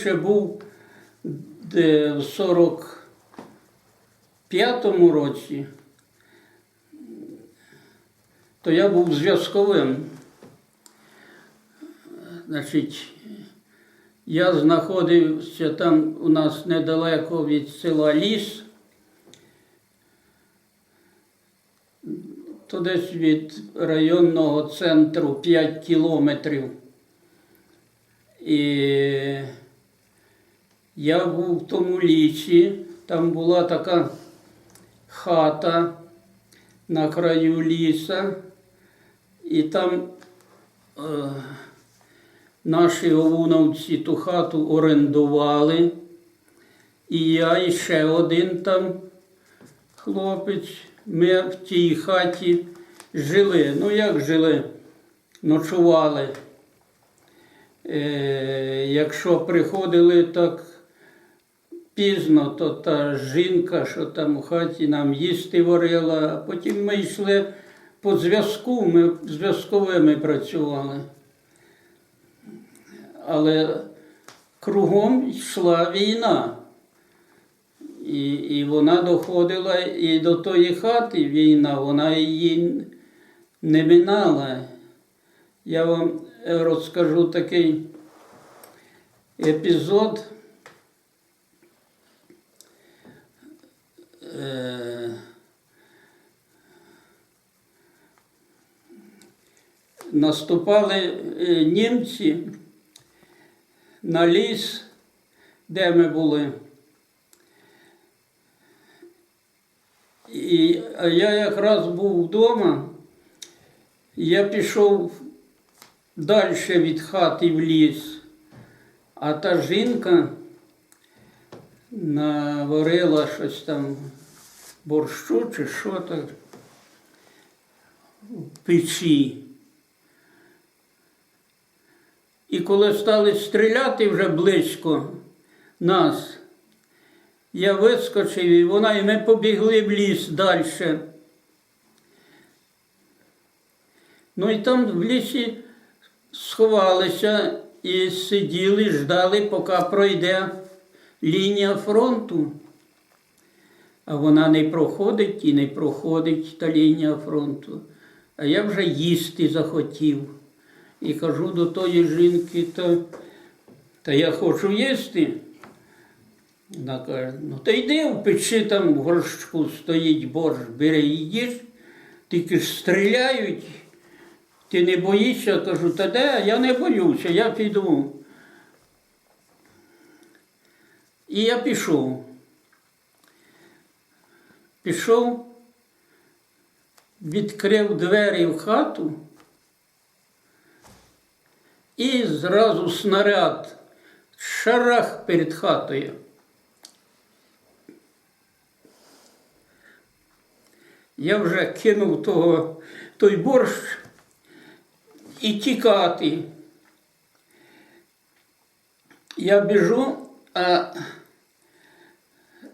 ще був де в 45-му році, то я був зв'язковим. Значить, я знаходився там у нас недалеко від села Ліс. То десь від районного центру 5 кілометрів. І я був в тому лісі, там була така хата на краю ліса, і там е, наші овуновці ту хату орендували. І я і ще один там хлопець. Ми в тій хаті жили. Ну як жили? Ночували. Е, якщо приходили так пізно, то та жінка, що там у хаті нам їсти варила, а потім ми йшли по зв'язку, ми зв'язковими працювали. Але кругом йшла війна. І, і вона доходила і до тої хати війна, вона її не минала. Я вам розкажу такий епізод. Наступали е, німці на ліс, де ми були. І я якраз був вдома, я пішов далі від хати в ліс, а та жінка наварила щось там борщу чи що так в печі. І коли стали стріляти вже близько нас, я вискочив і вона, і ми побігли в ліс далі. Ну і там в лісі сховалися і сиділи, ждали, поки пройде лінія фронту. Вона не проходить і не проходить та лінія фронту. А я вже їсти захотів. І кажу до тої жінки, та, та я хочу їсти. Вона каже, ну та йди в печі, там в горшку стоїть борщ, бери і тільки ж стріляють. Ти не боїшся? Кажу, та де, я не боюся, я піду. І я пішов. Пішов, відкрив двері в хату і зразу снаряд шарах перед хатою. Я вже кинув того, той борщ і тікати. Я біжу, а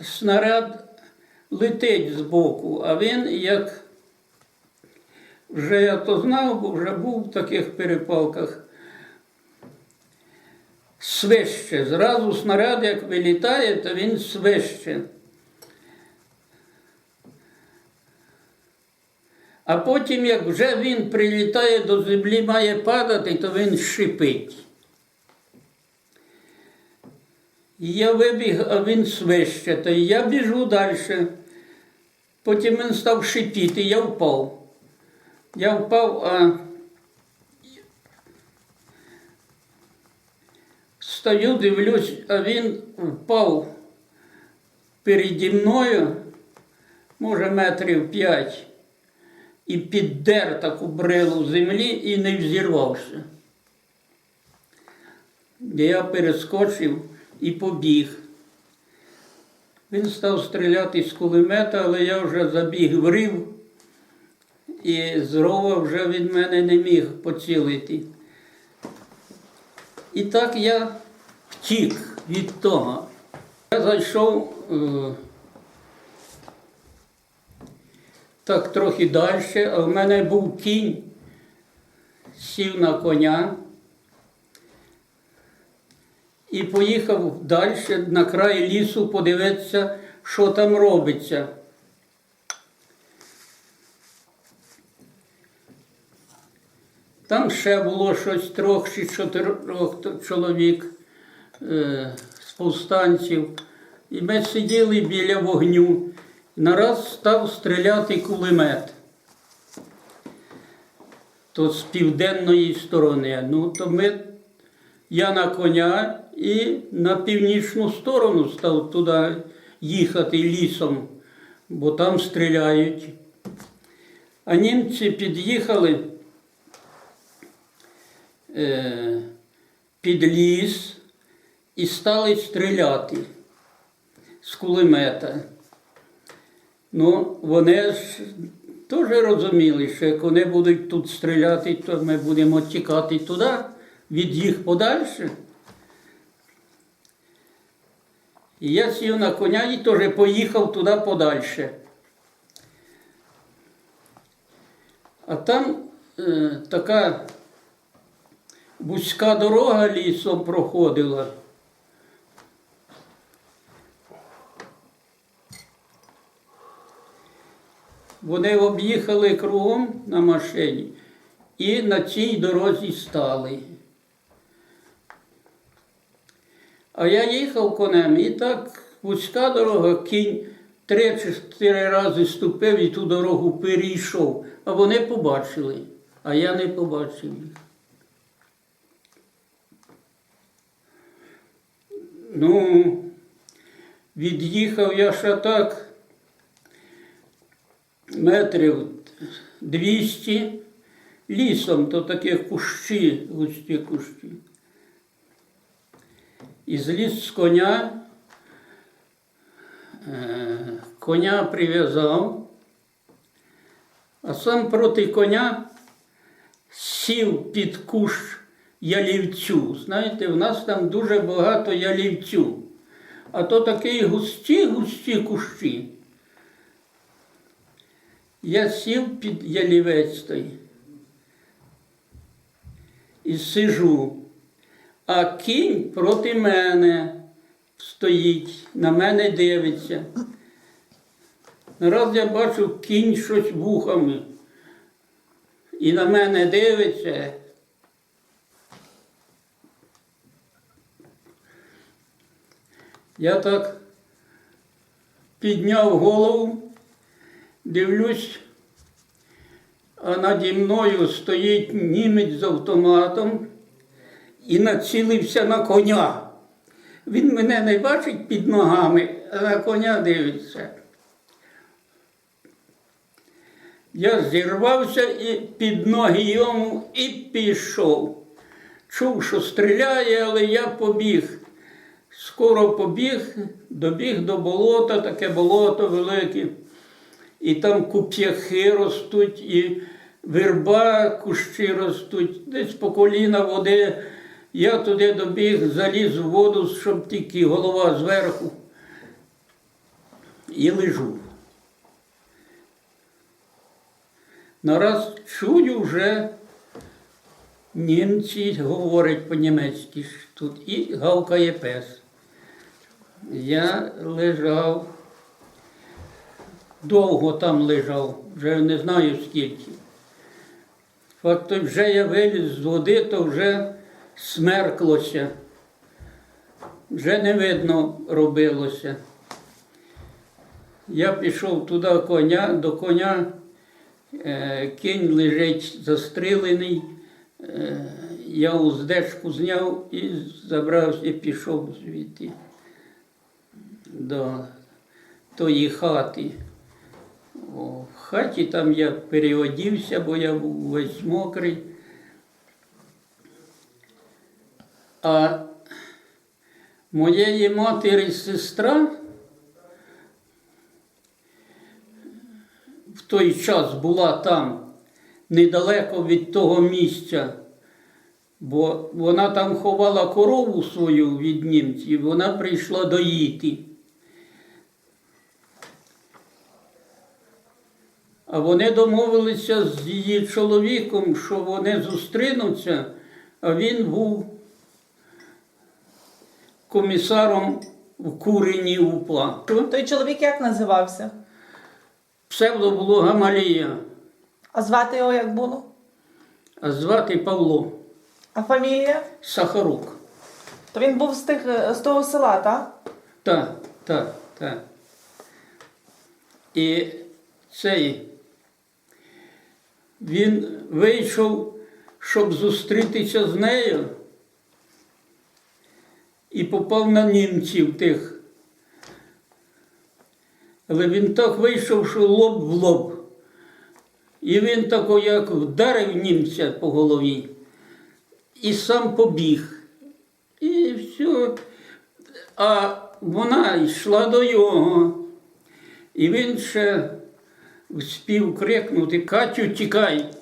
снаряд летить збоку, а він як вже я то знав, бо вже був в таких перепалках. Свище. Зразу снаряд, як вилітає, то він свище. А потім, як вже він прилітає до землі, має падати, то він шипить. Я вибіг, а він свище, то я біжу далі. Потім він став шипіти, я впав. Я впав, а стою, дивлюсь, а він впав переді мною, може, метрів п'ять і піддер таку брилу землі і не взірвався. Я перескочив і побіг. Він став стріляти з кулемета, але я вже забіг в рів, і з рова вже від мене не міг поцілити. І так я втік від того. Я зайшов е, так трохи далі, а в мене був кінь, сів на коня і поїхав далі на край лісу подивитися, що там робиться. Там ще було щось трьох чи чотирьох чоловік е, з повстанців. І ми сиділи біля вогню. Нараз став стріляти кулемет. То з південної сторони. Ну, то ми, я на коня і на північну сторону став туди їхати лісом, бо там стріляють. А німці під'їхали е, під ліс і стали стріляти з кулемета. Ну, вони ж теж розуміли, що як вони будуть тут стріляти, то ми будемо тікати туди, від їх подальше. І я сів на коня і теж поїхав туди подальше. А там е, така вузька дорога лісом проходила. Вони об'їхали кругом на машині і на цій дорозі стали. А я їхав конем і так вузька дорога, кінь три чи чотири рази ступив і ту дорогу перейшов. А вони побачили, а я не побачив їх. Ну, від'їхав я ще так метрів 200 лісом, то такі кущі, густі кущі. І зліз з коня, е, коня прив'язав, а сам проти коня сів під кущ ялівцю. Знаєте, в нас там дуже багато ялівцю. А то такі густі-густі кущі. Я сів під ялівець той і сижу, а кінь проти мене стоїть, на мене дивиться. Нараз я бачу кінь щось вухами і на мене дивиться. Я так підняв голову, дивлюсь, а наді мною стоїть німець з автоматом і націлився на коня. Він мене не бачить під ногами, а на коня дивиться. Я зірвався і під ноги йому і пішов. Чув, що стріляє, але я побіг. Скоро побіг, добіг до болота, таке болото велике. І там куп'яхи ростуть, і верба кущі ростуть, десь по коліна води. Я туди добіг, заліз в воду, щоб тільки голова зверху. І лежу. Нараз чую вже німці говорять по-німецьки тут і гавкає пес. Я лежав, довго там лежав, вже не знаю скільки. Факт, вже я виліз з води, то вже смерклося, вже не видно робилося. Я пішов туди коня, до коня, е, кінь лежить застрелений. Е, Я уздечку зняв і забрався і пішов звідти до тої хати. В хаті там я переодівся, бо я був весь мокрий. А моєї матері сестра в той час була там недалеко від того місця, бо вона там ховала корову свою від німців, вона прийшла доїти. А вони домовилися з її чоловіком, що вони зустрінуться, а він був комісаром в курені УПА. Той чоловік як називався? Псевдо було Гамалія, А звати його як було? а звати Павло А фамілія? Сахарук. То він був з тих е, з того села, так? Так, так, так. І цей він вийшов, щоб зустрітися з нею, і попав на німців тих. Але він так вийшов, що лоб в лоб. І він тако як вдарив німця по голові і сам побіг. І все. А вона йшла до його, і він ще вспів крикнути Катю, тікай.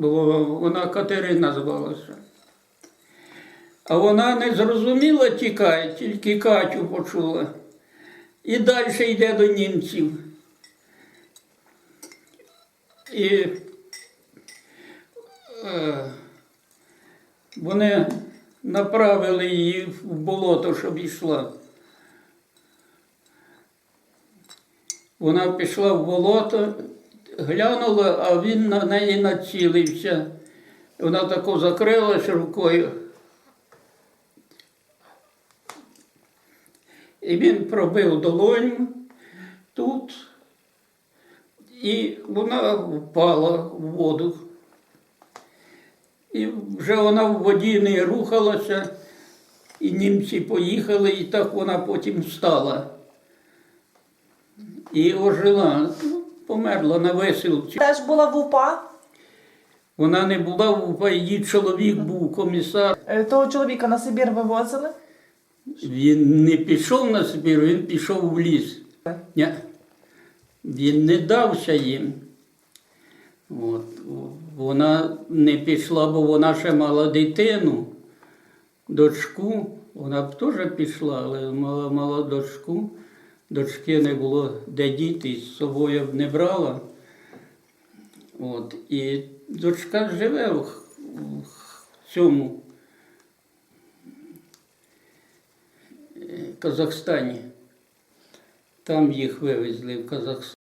Бо вона Катерина звалася. А вона не зрозуміла тікай, тільки Катю почула. І далі йде до німців. І е, вони направили її в болото, щоб йшла. Вона пішла в болото, глянула, а він на неї націлився. Вона тако закрилася рукою. І він пробив долоню тут, і вона впала в воду. І вже вона в воді не рухалася, і німці поїхали, і так вона потім встала. І ожила, померла на веселці. Теж була в УПА. Вона не була в УПА, її чоловік був комісар. Е, Того чоловіка на Сибір вивозили. Він не пішов на Сибір, він пішов в ліс. Ні. Він не дався їм. От. Вона не пішла, бо вона ще мала дитину, дочку. Вона б теж пішла, але мала, мала дочку. Дочки не було де діти, з собою не брала. От. І дочка живе в, в цьому е, Казахстані. Там їх вивезли в Казахстан.